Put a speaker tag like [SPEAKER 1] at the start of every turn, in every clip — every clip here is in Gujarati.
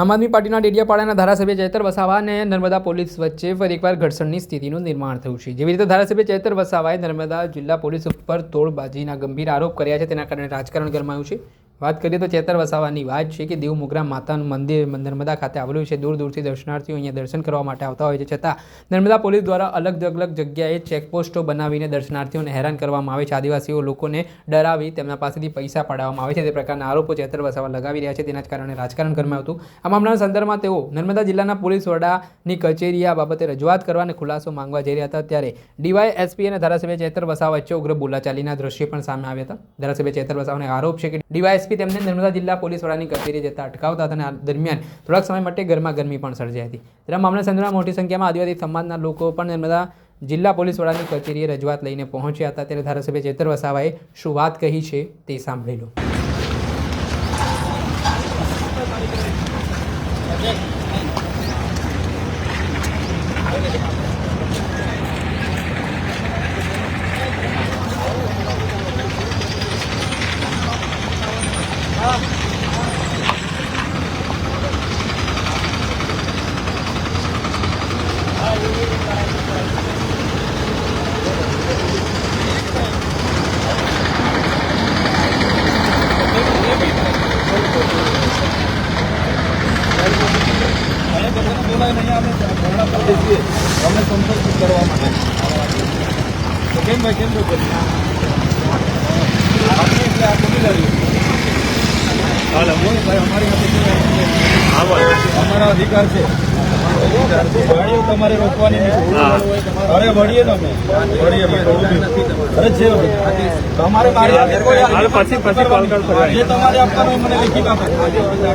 [SPEAKER 1] આમ આદમી પાર્ટીના ડેડિયાપાડાના ધારાસભ્ય ચેતર વસાવા અને નર્મદા પોલીસ વચ્ચે ફરી એકવાર ઘર્ષણની સ્થિતિનું નિર્માણ થયું છે. જેવી રીતે ધારાસભ્ય ચેતર વસાવાએ નર્મદા જિલ્લા પોલીસ ઉપર તોડબાજીના ગંભીર આરોપ કર્યા છે, તેના કારણે રાજકારણ ગરમાયું છે. વાત કરીએ તો ચેતર વસાવાની વાત છે કે દેવ મોગરા માતાનું મંદિર નર્મદા ખાતે આવેલું છે. દૂર દૂરથી દર્શનાર્થીઓ અહીંયા દર્શન કરવા માટે આવતા હોય છે. છતાં નર્મદા પોલીસ દ્વારા અલગ અલગ જગ્યાએ ચેકપોસ્ટો બનાવીને દર્શનાર્થીઓને હેરાન કરવામાં આવે છે. આદિવાસીઓ લોકોને ડરાવી તેમના પાસેથી પૈસા પડાવવામાં આવે છે. તે પ્રકારના આરોપો ચેતર વસાવા લગાવી રહ્યા છે. તેના જ કારણે રાજકારણ ગરમાયું હતું. આ મામલાના સંદર્ભમાં તેઓ નર્મદા જિલ્લાના પોલીસ વડાની કચેરી આ બાબતે રજૂઆત કરવા અને ખુલાસો માંગવા જઈ રહ્યા હતા. ત્યારે ડીવાય એસપી અને ધારાસભ્ય ચેતર વસાવા વચ્ચે ઉગ્ર બોલાચાલીના દ્રશ્યો પણ સામે આવ્યા હતા. ધારાસભ્ય ચેતર વસાવાને આરોપ છે કે ડીવાયએસપી તેમને નર્મદા જિલ્લા પોલીસ વડાની કચેરી જતા અટકાવતા હતા અને દરમિયાન થોડાક સમય માટે ગરમા ગરમી પણ સર્જાઈ હતી. ત્યારે મામલા સંદર્ભમાં મોટી સંખ્યામાં આદિવાસી સમાજના લોકો પણ નર્મદા જિલ્લા પોલીસ વડાની કચેરીએ રજૂઆત લઈને પહોંચ્યા હતા. ત્યારે ધારાસભ્ય ચેતર વસાવાએ શું વાત કહી છે તે સાંભળી લો.
[SPEAKER 2] અમે સંપર્ક કરવા માટે. તો કેમ ભાઈ કેમ છો આપણે એટલે આ કોની લડી ભાઈ અમારી અધિકાર છે. ગાડીઓ તમારે રોકવાની નથી અરે વળીએ તમે અરે છે તમારે મારી
[SPEAKER 3] પછી- પછી કરશો.
[SPEAKER 2] જે તમારે આપવાનું મને લેખિત આપો.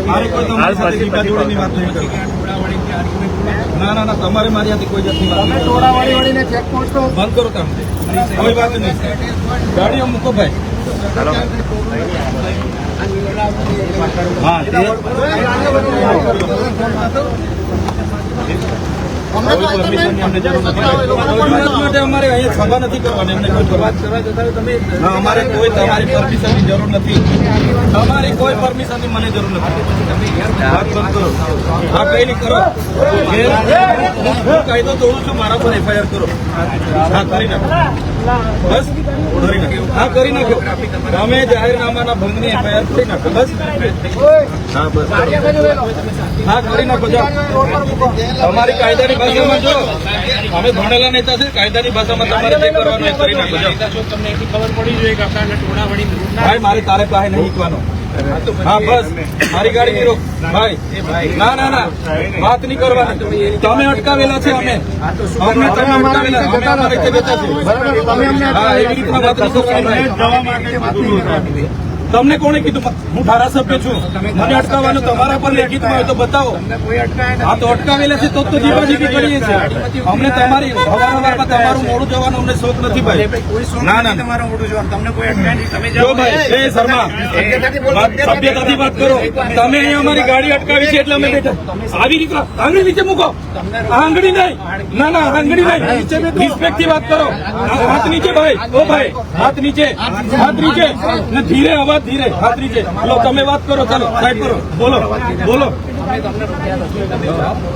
[SPEAKER 2] મારે કોઈ તમારી સાથે વાત નહીં. ના તમારે મારી હતી કોઈ જાતની વાત કરવી. બંધ કરો તમે કોઈ વાત નહીં ગાડીઓ મૂકો ભાઈ. અમારે અહીંયા સભા નથી કરવાની અમને કોઈ વાત કરવા જતા તમે અમારે કોઈ તમારી પરમિશનની જરૂર નથી. કોઈ પરમિશનની મને જરૂર નથી. કરો. હા કઈ કરો. હું કાયદો તોડું છું મારા પર એફઆઈઆર કરો. હા કરી નાખો. બસ કરી નાખ્યો. હા કરી નાખ્યો. તમે જાહેરનામાના ભંગની એફઆઈઆર કરી નાખો. બસ. હા બસ હા કરી નાખો જાઓ. તમારી કાયદાની ભાષામાં જો અમે ભણેલા નેતા છે કાયદાની ભાષામાં તમારે જે કરવાનું કરી નાખો જાઓ.
[SPEAKER 3] તમને એટલી ખબર પડી જોઈએ કે આપણા ટોળા વળી
[SPEAKER 2] ભાઈ મારે તારે પાસે નહીં શીખવાનો હા બસ. મારી ગાડી રોક. ભાઈ ના ના ના. વાત નહીં કરવાની. તમે અટકાવેલા છે અમે. અમને તમે અટકાવેલા. અમે અમારી રીતે જતા છીએ હા એવી રીતના વાત નહીં કરવાની. તમને કોણે કીધું? હું ધારાસભ્ય છું. મને અટકાવવાનો તમારા પર લેખિત હોય તો બતાવો. હા તો અટકાવેલા છે તો તો જીવાજીબી કરીએ છીએ. અમને તમારી અવારનવારમાં તમારું મોડું જવાનું અમને શોખ નથી ભાઈ. ના ના.
[SPEAKER 3] તમારું મોડું જવાનું. તમને કોઈ અટકાય નહીં. તમે
[SPEAKER 2] જો ભાઈ એ શર્મા વાત- સભ્યતાથી વાત કરો. તમે અહીંયા અમારી ગાડી અટકાવી છે એટલે અમે બેઠા. આવી રીતે આંગળી નીચે મૂકો. આંગળી નહીં. ના ના આ આંગળી નહીં રિસ્પેક્ટથી વાત કરો. આ હાથ નીચે ભાઈ. ઓ ભાઈ હાથ નીચે. હાથ નીચે. ને ધીરે અવાજ ધીરે, ખાતરી છે. લો, તમે વાત કરો, ચાલો સાઈડ કરો. બોલો બોલો.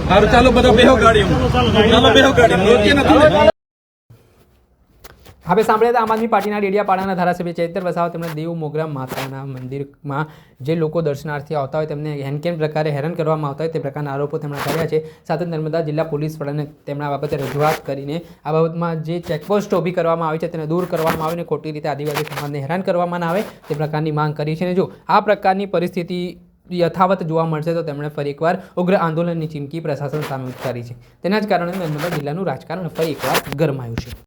[SPEAKER 2] સારું ચાલો, બધા બેહો ગાડી ચાલો, બેહો ગાડી રોકીએ નથી?
[SPEAKER 1] હવે સાંભળ્યા હતા, આમ આદમી પાર્ટીના ડેડિયાપાડાના ધારાસભ્ય ચૈતર વસાવા, તેમણે દેવ મોગરા માતાના મંદિરમાં જે લોકો દર્શનાર્થી આવતા હોય તેમને હેન કેન પ્રકારે હેરાન કરવામાં આવતા હોય તે પ્રકારના આરોપો તેમણે કર્યા છે. સાથે નર્મદા જિલ્લા પોલીસ વડાને તેમના બાબતે રજૂઆત કરીને આ બાબતમાં જે ચેકપોસ્ટ ઊભી કરવામાં આવી છે તેને દૂર કરવામાં આવે અને ખોટી રીતે આદિવાસી સમાજને હેરાન કરવામાં આવે તે પ્રકારની માંગ કરી છે. અને જો આ પ્રકારની પરિસ્થિતિ યથાવત જોવા મળશે તો તેમણે ફરી એકવાર ઉગ્ર આંદોલનની ચીમકી પ્રશાસન સામે ઉચ્ચારી છે. તેના જ કારણે નર્મદા જિલ્લાનું રાજકારણ ફરી એકવાર ગરમાયું છે.